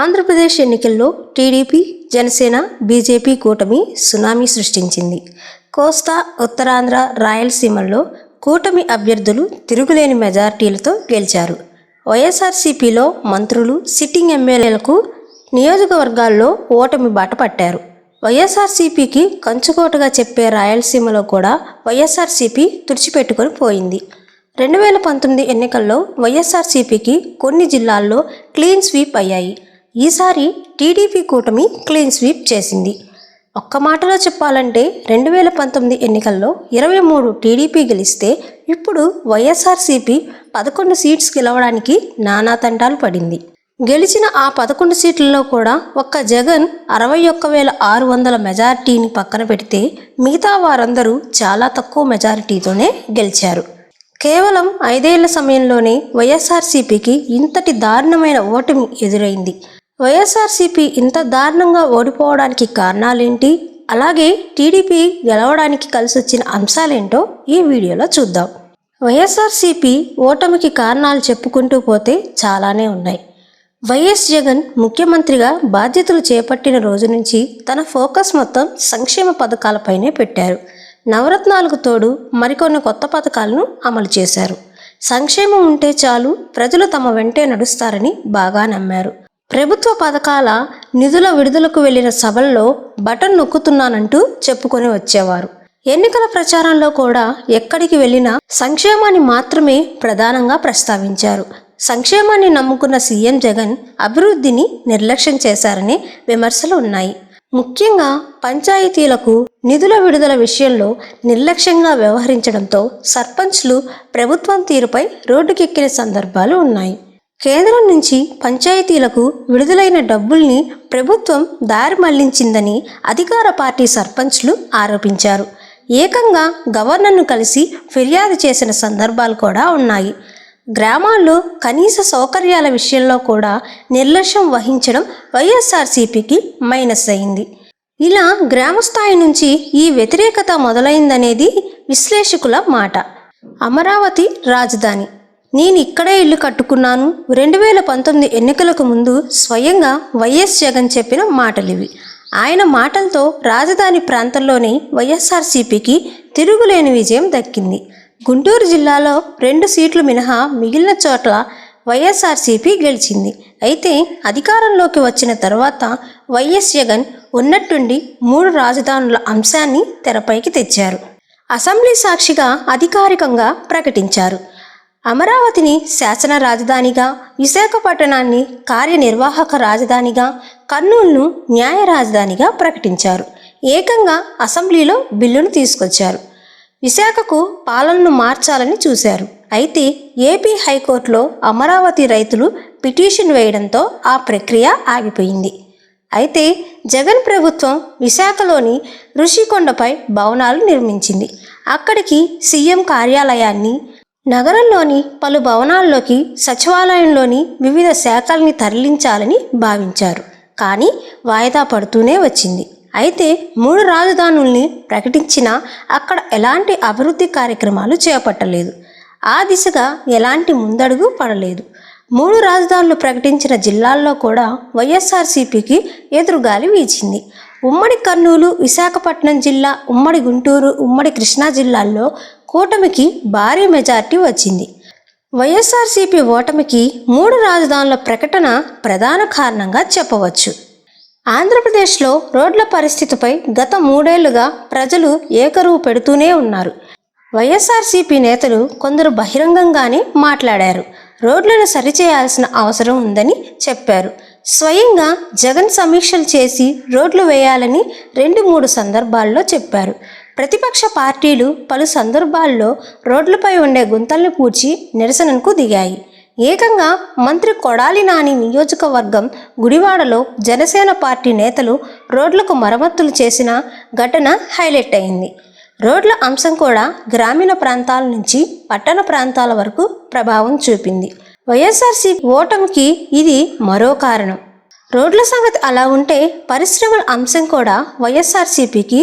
ఆంధ్రప్రదేశ్ ఎన్నికల్లో TDP Janasena BJP కూటమి tsunami సృష్టించింది. కోస్తా ఉత్తరాంధ్ర రాయలసీమల్లో కూటమి అభ్యర్థులు తిరుగులేని మెజార్టీలతో గెలిచారు. వైఎస్ఆర్సీపీలో మంత్రులు సిట్టింగ్ ఎమ్మెల్యేలకు నియోజకవర్గాల్లో ఓటమి బాట పట్టారు. వైఎస్ఆర్సీపీకి కంచుకోటగా చెప్పే రాయలసీమలో కూడా వైఎస్ఆర్సీపీ తుడిచిపెట్టుకొని పోయింది. రెండు వేల పంతొమ్మిది ఎన్నికల్లో వైఎస్ఆర్సీపీకి కొన్ని జిల్లాల్లో క్లీన్ స్వీప్ అయ్యాయి. ఈసారి టీడీపీ కూటమి క్లీన్ స్వీప్ చేసింది. ఒక్క మాటలో చెప్పాలంటే రెండు వేల పంతొమ్మిది ఎన్నికల్లో ఇరవై మూడు టీడీపీ గెలిస్తే ఇప్పుడు వైఎస్ఆర్సీపీ పదకొండు సీట్స్ గెలవడానికి నానా తంటాలు పడింది. గెలిచిన ఆ పదకొండు సీట్లలో కూడా ఒక్క జగన్ అరవై ఒక్క వేల ఆరు వందల మెజారిటీని పక్కన పెడితే మిగతా వారందరూ చాలా తక్కువ మెజారిటీతోనే గెలిచారు. కేవలం ఐదేళ్ళ సమయంలోనే వైఎస్ఆర్సీపీకి ఇంతటి దారుణమైన ఓటమి ఎదురైంది. వైఎస్ఆర్సీపీ ఇంత దారుణంగా ఓడిపోవడానికి కారణాలేంటి? అలాగే టీడీపీ గెలవడానికి కలిసి వచ్చిన అంశాలేంటో ఈ వీడియోలో చూద్దాం. వైఎస్ఆర్సీపీ ఓటమికి కారణాలు చెప్పుకుంటూ పోతే చాలానే ఉన్నాయి. వైఎస్ జగన్ ముఖ్యమంత్రిగా బాధ్యతలు చేపట్టిన రోజు నుంచి తన ఫోకస్ మొత్తం సంక్షేమ పథకాలపైనే పెట్టారు. నవరత్నాలకు తోడు మరికొన్ని కొత్త పథకాలను అమలు చేశారు. సంక్షేమం ఉంటే చాలు ప్రజలు తమ వెంటే నడుస్తారని బాగా నమ్మారు. ప్రభుత్వ పథకాల నిధుల విడుదలకు వెళ్ళిన సభల్లో బటన్ నొక్కుతున్నానంటూ చెప్పుకొని వచ్చేవారు. ఎన్నికల ప్రచారంలో కూడా ఎక్కడికి వెళ్ళినా సంక్షేమాన్ని మాత్రమే ప్రధానంగా ప్రస్తావించారు. సంక్షేమాన్ని నమ్ముకున్న సీఎం జగన్ అభివృద్ధిని నిర్లక్ష్యం చేశారనే విమర్శలు ఉన్నాయి. ముఖ్యంగా పంచాయతీలకు నిధుల విడుదల విషయంలో నిర్లక్ష్యంగా వ్యవహరించడంతో సర్పంచ్లు ప్రభుత్వం తీరుపై రోడ్డుకెక్కిన సందర్భాలు ఉన్నాయి. కేంద్రం నుంచి పంచాయతీలకు విడుదలైన డబ్బుల్ని ప్రభుత్వం దారి మళ్ళించిందని అధికార పార్టీ సర్పంచ్లు ఆరోపించారు. ఏకంగా గవర్నర్ను కలిసి ఫిర్యాదు చేసిన సందర్భాలు కూడా ఉన్నాయి. గ్రామాల్లో కనీస సౌకర్యాల విషయంలో కూడా నిర్లక్ష్యం వహించడం వైఎస్ఆర్సీపీకి మైనస్ అయింది. ఇలా గ్రామ స్థాయి నుంచి ఈ వ్యతిరేకత మొదలైందనేది విశ్లేషకుల మాట. అమరావతి రాజధాని. నేను ఇక్కడే ఇల్లు కట్టుకున్నాను. రెండు వేల పంతొమ్మిది ఎన్నికలకు ముందు స్వయంగా వైఎస్ జగన్ చెప్పిన మాటలివి. ఆయన మాటలతో రాజధాని ప్రాంతంలోని వైఎస్ఆర్సీపీకి తిరుగులేని విజయం దక్కింది. గుంటూరు జిల్లాలో రెండు సీట్లు మినహా మిగిలిన చోట్ల వైఎస్ఆర్సీపీ గెలిచింది. అయితే అధికారంలోకి వచ్చిన తర్వాత వైఎస్ జగన్ ఉన్నట్టుండి మూడు రాజధానుల అంశాన్ని తెరపైకి తెచ్చారు. అసెంబ్లీ సాక్షిగా అధికారికంగా ప్రకటించారు. అమరావతిని శాసన రాజధానిగా విశాఖపట్టణాన్ని కార్యనిర్వాహక రాజధానిగా కర్నూలును న్యాయ రాజధానిగా ప్రకటించారు. ఏకంగా అసెంబ్లీలో బిల్లును తీసుకొచ్చారు. విశాఖకు పాలనను మార్చాలని చూశారు. అయితే ఏపీ హైకోర్టులో అమరావతి రైతులు పిటిషన్ వేయడంతో ఆ ప్రక్రియ ఆగిపోయింది. అయితే జగన్ ప్రభుత్వం విశాఖలోని ఋషికొండపై భవనాలు నిర్మించింది. అక్కడికి సీఎం కార్యాలయాన్ని నగరంలోని పలు భవనాల్లోకి సచివాలయంలోని వివిధ శాఖల్ని తరలించాలని భావించారు. కానీ వాయిదా పడుతూనే వచ్చింది. అయితే మూడు రాజధానుల్ని ప్రకటించినా అక్కడ ఎలాంటి అభివృద్ధి కార్యక్రమాలు చేపట్టలేదు. ఆ దిశగా ఎలాంటి ముందడుగు పడలేదు. మూడు రాజధానులు ప్రకటించిన జిల్లాల్లో కూడా వైఎస్ఆర్సీపీకి ఎదురుగాలి వీచింది. ఉమ్మడి కర్నూలు విశాఖపట్నం జిల్లా ఉమ్మడి గుంటూరు ఉమ్మడి కృష్ణా జిల్లాల్లో కూటమికి భారీ మెజార్టీ వచ్చింది. వైఎస్ఆర్సీపీ ఓటమికి మూడు రాజధానుల ప్రకటన ప్రధాన కారణంగా చెప్పవచ్చు. ఆంధ్రప్రదేశ్లో రోడ్ల పరిస్థితిపై గత మూడేళ్ళుగా ప్రజలు ఏకరువు పెడుతూనే ఉన్నారు. వైఎస్ఆర్సీపీ నేతలు కొందరు బహిరంగంగానే మాట్లాడారు. రోడ్లను సరిచేయాల్సిన అవసరం ఉందని చెప్పారు. స్వయంగా జగన్ సమీక్షలు చేసి రోడ్లు వేయాలని రెండు మూడు సందర్భాల్లో చెప్పారు. ప్రతిపక్ష పార్టీలు పలు సందర్భాల్లో రోడ్లపై ఉండే గుంతల్ని పూడ్చి నిరసనకు దిగాయి. ఏకంగా మంత్రి కొడాలి నాని నియోజకవర్గం గుడివాడలో జనసేన పార్టీ నేతలు రోడ్లకు మరమ్మతులు చేసిన ఘటన హైలైట్ అయింది. రోడ్ల అంశం కూడా గ్రామీణ ప్రాంతాల నుంచి పట్టణ ప్రాంతాల వరకు ప్రభావం చూపింది. వైఎస్ఆర్సీ ఓటమికి ఇది మరో కారణం. రోడ్ల సంగతి అలా ఉంటే పరిశ్రమల అంశం కూడా వైఎస్ఆర్సీపీకి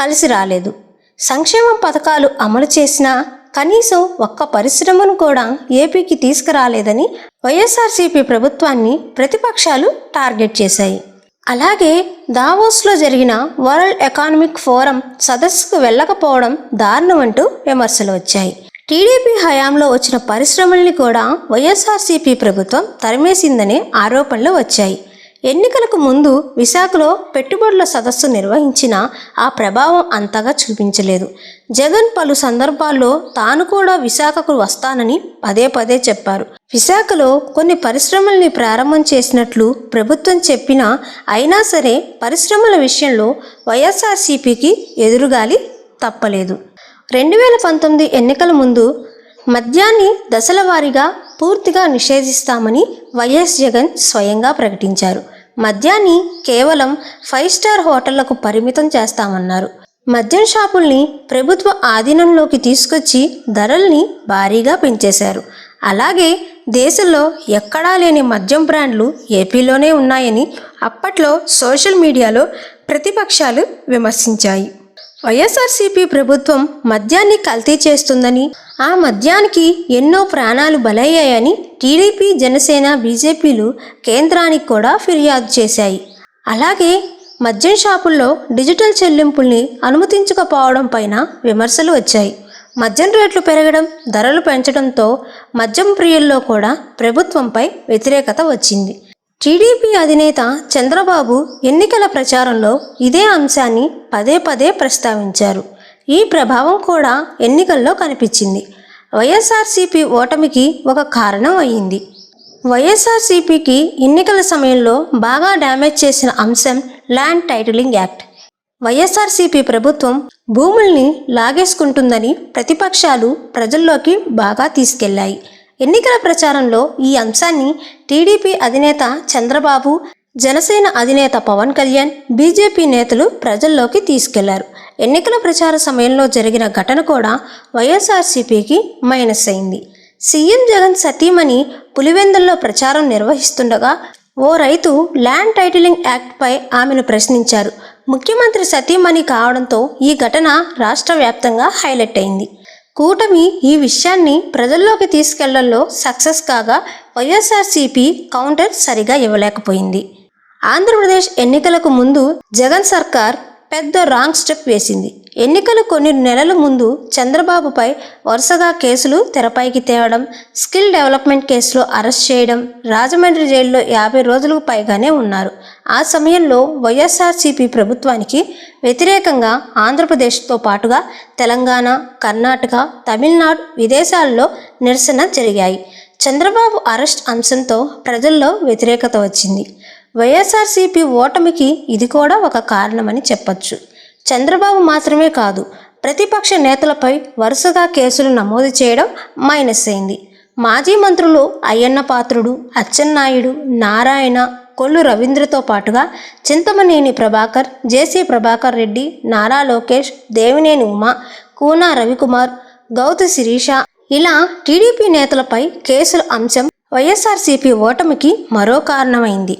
కలిసి రాలేదు. సంక్షేమ పథకాలు అమలు చేసినా కనీసం ఒక్క పరిశ్రమను కూడా ఏపీకి తీసుకురాలేదని వైఎస్ఆర్సీపీ ప్రభుత్వాన్ని ప్రతిపక్షాలు టార్గెట్ చేశాయి. అలాగే దావోస్లో జరిగిన వరల్డ్ ఎకానమిక్ ఫోరం సదస్సుకు వెళ్ళకపోవడం దారుణమంటూ విమర్శలు వచ్చాయి. టీడీపీ హయాంలో వచ్చిన పరిశ్రమల్ని కూడా వైఎస్ఆర్సీపీ ప్రభుత్వం తరిమేసిందనే ఆరోపణలు వచ్చాయి. ఎన్నికలకు ముందు విశాఖలో పెట్టుబడుల సదస్సు నిర్వహించిన ఆ ప్రభావం అంతగా చూపించలేదు. జగన్ పలు సందర్భాల్లో తాను కూడా విశాఖకు వస్తానని పదే పదే చెప్పారు. విశాఖలో కొన్ని పరిశ్రమల్ని ప్రారంభం చేసినట్లు ప్రభుత్వం చెప్పినా అయినా సరే పరిశ్రమల విషయంలో వైఎస్ఆర్సీపీకి ఎదురుగాలి తప్పలేదు. రెండు వేల పంతొమ్మిది ఎన్నికల ముందు మద్యాన్ని దశల వారీగా పూర్తిగా నిషేధిస్తామని వైఎస్ జగన్ స్వయంగా ప్రకటించారు. మద్యాన్ని కేవలం ఫైవ్ స్టార్ హోటళ్ళకు పరిమితం చేస్తామన్నారు. మద్యం షాపుల్ని ప్రభుత్వ ఆధీనంలోకి తీసుకొచ్చి ధరల్ని భారీగా పెంచేశారు. అలాగే దేశంలో ఎక్కడా లేని మద్యం బ్రాండ్లు ఏపీలోనే ఉన్నాయని అప్పట్లో సోషల్ మీడియాలో ప్రతిపక్షాలు విమర్శించాయి. వైఎస్ఆర్సీపీ ప్రభుత్వం మద్యాన్ని కల్తీ చేస్తుందని ఆ మద్యానికి ఎన్నో ప్రాణాలు బలయ్యాయని టీడీపీ జనసేన బీజేపీలు కేంద్రానికి కూడా ఫిర్యాదు చేశాయి. అలాగే మద్యం షాపుల్లో డిజిటల్ చెల్లింపుల్ని అనుమతించకపోవడం పైన విమర్శలు వచ్చాయి. మద్యం రేట్లు పెరగడం ధరలు పెంచడంతో మద్యం ప్రియుల్లో కూడా ప్రభుత్వంపై వ్యతిరేకత వచ్చింది. టీడీపీ అధినేత చంద్రబాబు ఎన్నికల ప్రచారంలో ఇదే అంశాన్ని పదే పదే ప్రస్తావించారు. ఈ ప్రభావం కూడా ఎన్నికల్లో కనిపించింది. వైఎస్ఆర్సీపీ ఓటమికి ఒక కారణం అయ్యింది. వైఎస్ఆర్సీపీకి ఎన్నికల సమయంలో బాగా డ్యామేజ్ చేసిన అంశం ల్యాండ్ టైటిలింగ్ యాక్ట్. వైఎస్ఆర్సీపీ ప్రభుత్వం భూముల్ని లాగేసుకుంటుందని ప్రతిపక్షాలు ప్రజల్లోకి బాగా తీసుకెళ్ళాయి ఎన్నికల ప్రచారంలో ఈ అంశాన్ని టీడీపీ అధినేత చంద్రబాబు జనసేన అధినేత పవన్ కళ్యాణ్ బీజేపీ నేతలు ప్రజల్లోకి తీసుకెళ్ళారు. ఎన్నికల ప్రచార సమయంలో జరిగిన ఘటన కూడా వైఎస్ఆర్సీపీకి మైనస్ అయింది. సీఎం జగన్ సతీమణి పులివెందుల్లో ప్రచారం నిర్వహిస్తుండగా ఓ రైతు ల్యాండ్ టైటిలింగ్ యాక్ట్పై ఆమెను ప్రశ్నించారు. ముఖ్యమంత్రి సతీమణి కావడంతో ఈ ఘటన రాష్ట్ర వ్యాప్తంగా హైలైట్ అయింది. కూటమి ఈ విషయాన్ని ప్రజల్లోకి తీసుకెళ్ళడంలో సక్సెస్ కాగా వైఎస్ఆర్సీపీ కౌంటర్ సరిగా ఇవ్వలేకపోయింది. ఆంధ్రప్రదేశ్ ఎన్నికలకు ముందు జగన్ సర్కార్ పెద్ద రాంగ్ స్టెప్ వేసింది. ఎన్నికలు కొన్ని నెలల ముందు చంద్రబాబుపై వరుసగా కేసులు తెరపైకి తేవడం స్కిల్ డెవలప్మెంట్ కేసులో అరెస్ట్ చేయడం రాజమండ్రి జైల్లో యాభై రోజులకు పైగానే ఉన్నారు. ఆ సమయంలో వైఎస్ఆర్సీపీ ప్రభుత్వానికి వ్యతిరేకంగా ఆంధ్రప్రదేశ్తో పాటుగా తెలంగాణ కర్ణాటక తమిళనాడు విదేశాల్లో నిరసన జరిగాయి. చంద్రబాబు అరెస్ట్ అంశంతో ప్రజల్లో వ్యతిరేకత వచ్చింది. వైఎస్ఆర్సీపీ ఓటమికి ఇది కూడా ఒక కారణమని చెప్పొచ్చు. చంద్రబాబు మాత్రమే కాదు ప్రతిపక్ష నేతలపై వరుసగా కేసులు నమోదు చేయడం మైనస్ అయింది. మాజీ మంత్రులు అయ్యన్న పాత్రుడు అచ్చెన్నాయుడు నారాయణ కొల్లు రవీంద్రతో పాటుగా చింతమనేని ప్రభాకర్ జేసీ ప్రభాకర్ రెడ్డి నారా లోకేష్ దేవినేని ఉమా కూనా రవికుమార్ గౌతు శిరీష ఇలా టీడీపీ నేతలపై కేసుల అంశం వైఎస్ఆర్సీపీ ఓటమికి మరో కారణమైంది.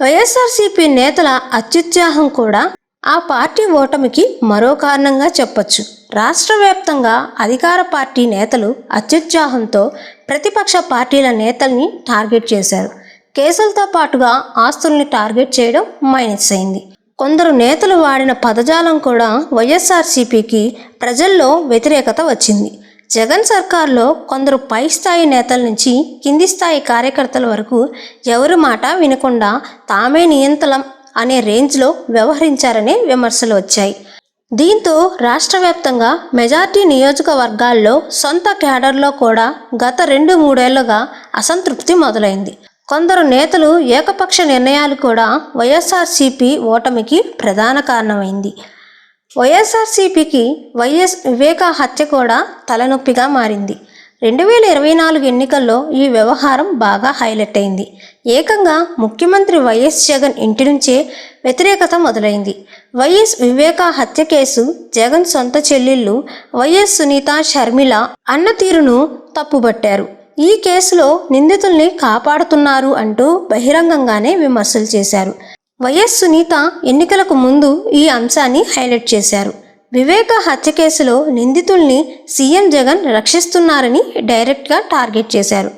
వైఎస్ఆర్సీపీ నేతల అత్యుత్సాహం కూడా ఆ పార్టీ ఓటమికి మరో కారణంగా చెప్పొచ్చు. రాష్ట్ర వ్యాప్తంగా అధికార పార్టీ నేతలు అత్యుత్సాహంతో ప్రతిపక్ష పార్టీల నేతల్ని టార్గెట్ చేశారు. కేసులతో పాటుగా ఆస్తుల్ని టార్గెట్ చేయడం మైనస్ అయింది. కొందరు నేతలు వాడిన పదజాలం కూడా వైఎస్ఆర్సీపీకి ప్రజల్లో వ్యతిరేకత వచ్చింది. జగన్ సర్కార్లో కొందరు పై స్థాయి నేతల నుంచి కింది స్థాయి కార్యకర్తల వరకు ఎవరి మాట వినకుండా తామే నియంత్రణం అనే రేంజ్లో వ్యవహరించారనే విమర్శలు వచ్చాయి. దీంతో రాష్ట్ర వ్యాప్తంగా మెజార్టీ నియోజకవర్గాల్లో సొంత క్యాడర్లో కూడా గత రెండు మూడేళ్ళుగా అసంతృప్తి మొదలైంది. కొందరు నేతలు ఏకపక్ష నిర్ణయాలు కూడా వైఎస్ఆర్సీపీ ఓటమికి ప్రధాన కారణమైంది. వైఎస్ఆర్సీపీకి వైఎస్ వివేక హత్య కూడా తలనొప్పిగా మారింది. రెండు వేల ఇరవై నాలుగు ఎన్నికల్లో ఈ వ్యవహారం బాగా హైలైట్ అయింది. ఏకంగా ముఖ్యమంత్రి వైఎస్ జగన్ ఇంటి నుంచే వ్యతిరేకత మొదలైంది. వైఎస్ వివేక హత్య కేసు జగన్ సొంత చెల్లెళ్ళు వైఎస్ సునీత షర్మిల అన్న తీరును తప్పుబట్టారు. ఈ కేసులో నిందితుల్ని కాపాడుతున్నారు అంటూ బహిరంగంగానే విమర్శలు చేశారు. వైఎస్ సునీత ఎన్నికలకు ముందు ఈ అంశాన్ని హైలైట్ చేశారు. వివేక హత్య కేసులో నిందితుల్ని సీఎం జగన్ రక్షిస్తున్నారని డైరెక్ట్గా టార్గెట్ చేశారు.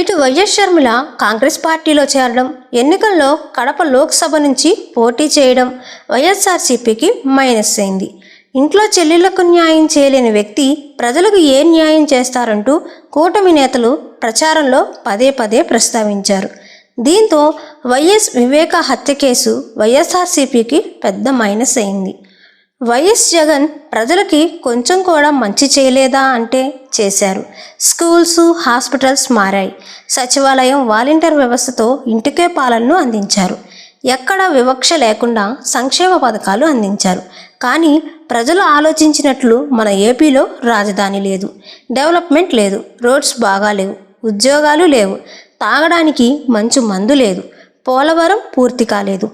ఇటు వైఎస్ షర్మిల కాంగ్రెస్ పార్టీలో చేరడం ఎన్నికల్లో కడప లోక్సభ నుంచి పోటీ చేయడం వైఎస్ఆర్సీపీకి మైనస్ అయింది. ఇంట్లో చెల్లెళ్ళకు న్యాయం చేయలేని వ్యక్తి ప్రజలకు ఏ న్యాయం చేస్తారంటూ కూటమి నేతలు ప్రచారంలో పదే పదే ప్రస్తావించారు. దీంతో వైఎస్ వివేక హత్య కేసు వైఎస్ఆర్సీపీకి పెద్ద మైనస్ అయింది. వైఎస్ జగన్ ప్రజలకి కొంచెం కూడా మంచి చేయలేదా అంటే చేశారు. స్కూల్స్ హాస్పిటల్స్ మారాయి. సచివాలయం వాలంటీర్ వ్యవస్థతో ఇంటికే పాలనను అందించారు. ఎక్కడా వివక్ష లేకుండా సంక్షేమ పథకాలు అందించారు. కానీ ప్రజలు ఆలోచించినట్లు మన ఏపీలో రాజధాని లేదు. డెవలప్మెంట్ లేదు. రోడ్స్ బాగా లేవు. ఉద్యోగాలు లేవు. తాగడానికి మంచు మందు లేదు. పోలవరం పూర్తి కాలేదు.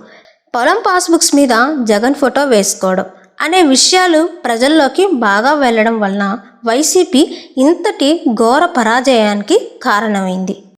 పొలం పాస్బుక్స్ మీద జగన్ ఫోటో వేసుకోవడం. అనే విషయాలు ప్రజల్లోకి బాగా వెళ్ళడం వలన వైసీపీ ఇంతటి ఘోర పరాజయానికి కారణమైంది.